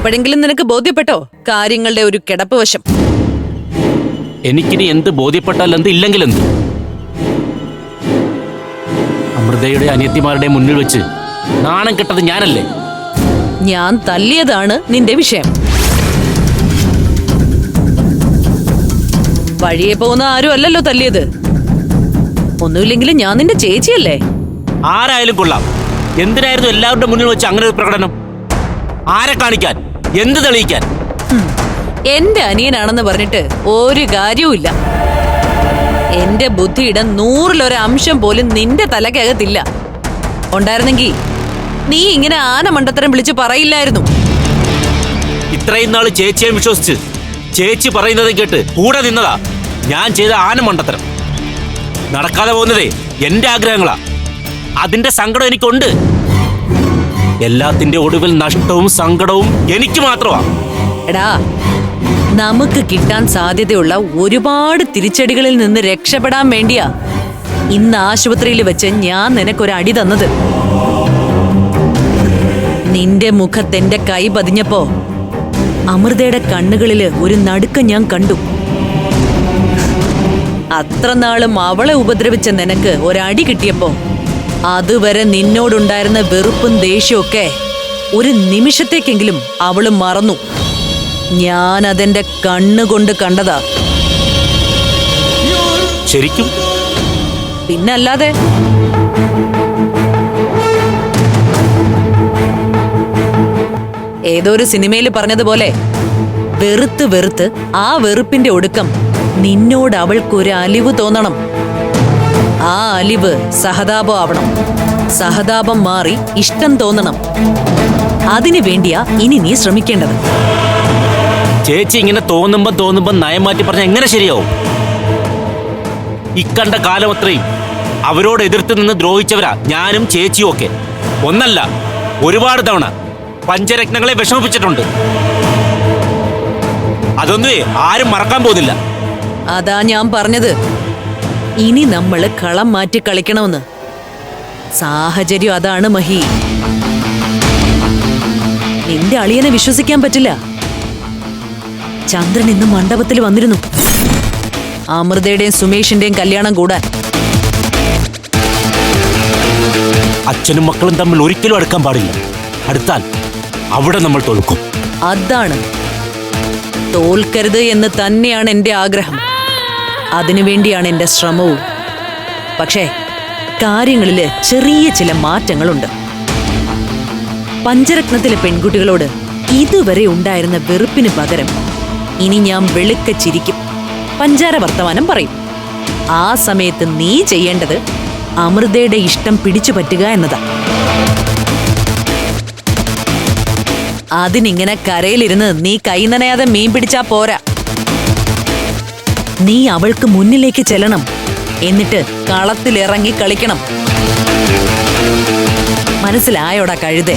ഇപ്പോഴെങ്കിലും നിനക്ക് ബോധ്യപ്പെട്ടോ? കാര്യങ്ങളുടെ ഒരു കിടപ്പ് വശം. എനിക്കിനി എന്ത് ബോധ്യപ്പെട്ടാൽ എന്ത് ഇല്ലെങ്കിൽ എന്ത്? അമൃതയുടെ അനിയത്തിമാരുടെ മുന്നിൽ വെച്ച് നാണം കെട്ടത് ഞാനല്ലേ? ഞാൻ തല്ലിയതാണ് നിന്റെ വിഷയം. വഴിയെ പോകുന്ന ആരും അല്ലല്ലോ തല്ലിയത്. ഒന്നുമില്ലെങ്കിലും ഞാൻ നിന്റെ ചേച്ചിയല്ലേ? ആരായാലും കൊള്ളാം. എന്തിനായിരുന്നു എല്ലാവരുടെ മുന്നിൽ വെച്ച് അങ്ങനെ ഒരു പ്രകടനം? ആരെ കാണിക്കാൻ? എന്ത് തെളിയിക്കാൻ? എന്റെ അനിയനാണെന്ന് പറഞ്ഞിട്ട് ഒരു കാര്യവുമില്ല. എന്റെ ബുദ്ധിയുടെ നൂറിലൊരു അംശം പോലും നിന്റെ തലക്കകത്തില്ല. ഉണ്ടായിരുന്നെങ്കിൽ നീ ഇങ്ങനെ ആന മണ്ടത്തരം വിളിച്ച് പറയില്ലായിരുന്നു. ഇത്രയും നാൾ ചേച്ചിയെ വിശ്വസിച്ച് ചേച്ചി പറയുന്നത് കേട്ട് കൂടെ നിന്നതാ ഞാൻ ചെയ്ത ആന മണ്ടത്തരം. നടക്കാതെ പോകുന്നതേ എന്റെ ആഗ്രഹങ്ങളാ. അതിന്റെ സങ്കടം എനിക്കുണ്ട്. എല്ലാത്തിന്റെ ഒടുവിൽ നഷ്ടവും സങ്കടവും എനിക്ക് മാത്രമാ. എടാ നമുക്ക് കിട്ടാൻ സാധ്യതയുള്ള ഒരുപാട് തിരിച്ചടികളിൽ നിന്ന് രക്ഷപ്പെടാൻ വേണ്ടിയാ ഇന്ന് ആശുപത്രിയിൽ വെച്ച് ഞാൻ നിനക്കൊരു അടി തന്നത്. നിന്റെ മുഖത്തെന്റെ കൈ പതിഞ്ഞപ്പോ അമൃതയുടെ കണ്ണുകളിൽ ഒരു നടുക്കം ഞാൻ കണ്ടു. അത്ര നാളും അവളെ ഉപദ്രവിച്ച നിനക്ക് ഒരടി കിട്ടിയപ്പോ അതുവരെ നിന്നോടുണ്ടായിരുന്ന വെറുപ്പും ദേഷ്യമൊക്കെ ഒരു നിമിഷത്തേക്കെങ്കിലും അവൾ മറന്നു. ഞാൻ അതെന്റെ കണ്ണുകൊണ്ട് കണ്ടതാ. ശരിക്കും? പിന്നല്ലാതെ? ഏതോ ഒരു സിനിമയിൽ പറഞ്ഞതുപോലെ വെറുത്ത് വെറുത്ത് ആ വെറുപ്പിന്റെ ഒടുക്കം നിന്നോട് അവൾക്കൊരു അലിവ് തോന്നണം. ആ അലിവ് സഹതാപം ആവണം. സഹതാപം മാറി ഇഷ്ടം തോന്നണം. അതിനു വേണ്ടിയാ ഇനി നീ ശ്രമിക്കേണ്ടത്. ചേച്ചി ഇങ്ങനെ തോന്നുമ്പോ തോന്നുമ്പോ നയം മാറ്റി പറഞ്ഞ എങ്ങനെ ശരിയാവും? ഇക്കണ്ട കാലം അത്രയും. അവരോട് എതിർത്ത് നിന്ന് ദ്രോഹിച്ചവരാ ഞാനും ചേച്ചിയും ഒക്കെ. ഒന്നല്ല ഒരുപാട് തവണ പഞ്ചരത്നങ്ങളെ വിഷമിപ്പിച്ചിട്ടുണ്ട്. അതൊന്നും ആരും മറക്കാൻ പോകുന്നില്ല. അതാ ഞാൻ പറഞ്ഞത്. ഇനി നമ്മൾ കളം മാറ്റി കളിക്കണമെന്ന്. സാഹചര്യം അതാണ് മഹി. നിന്റെ അളിയനെ വിശ്വസിക്കാൻ പറ്റില്ല. ചന്ദ്രൻ ഇന്ന് മണ്ഡപത്തിൽ വന്നിരുന്നു. അമൃതയുടെയും സുമേഷിന്റെയും കല്യാണം കൂടാൻ. അച്ഛനും മക്കളും തമ്മിൽ ഒരിക്കലും അടുക്കാൻ പാടില്ല. അടുത്താൽ അവിടെ നമ്മൾ തോൽക്കും. അതാണ്. തോൽക്കരുത് എന്ന് തന്നെയാണ് എന്റെ ആഗ്രഹം. അതിനുവേണ്ടിയാണ് എന്റെ ശ്രമവും. പക്ഷേ കാര്യങ്ങളിൽ ചെറിയ ചില മാറ്റങ്ങളുണ്ട്. പഞ്ചരത്നത്തിലെ പെൺകുട്ടികളോട് ഇതുവരെ ഉണ്ടായിരുന്ന വെറുപ്പിന് പകരം ഇനി ഞാൻ വെളുക്ക ചിരിക്കും. പഞ്ചാര വർത്തമാനം പറയും. ആ സമയത്ത് നീ ചെയ്യേണ്ടത് അമൃതയുടെ ഇഷ്ടം പിടിച്ചു പറ്റുക എന്നതാ. അതിനിങ്ങനെ കരയിലിരുന്ന് നീ കൈ നനയാതെ മീൻ പിടിച്ചാ പോരാ. നീ അവൾക്ക് മുന്നിലേക്ക് ചെല്ലണം. എന്നിട്ട് കളത്തിലിറങ്ങി കളിക്കണം. മനസ്സിലായോടാ കഴുതേ?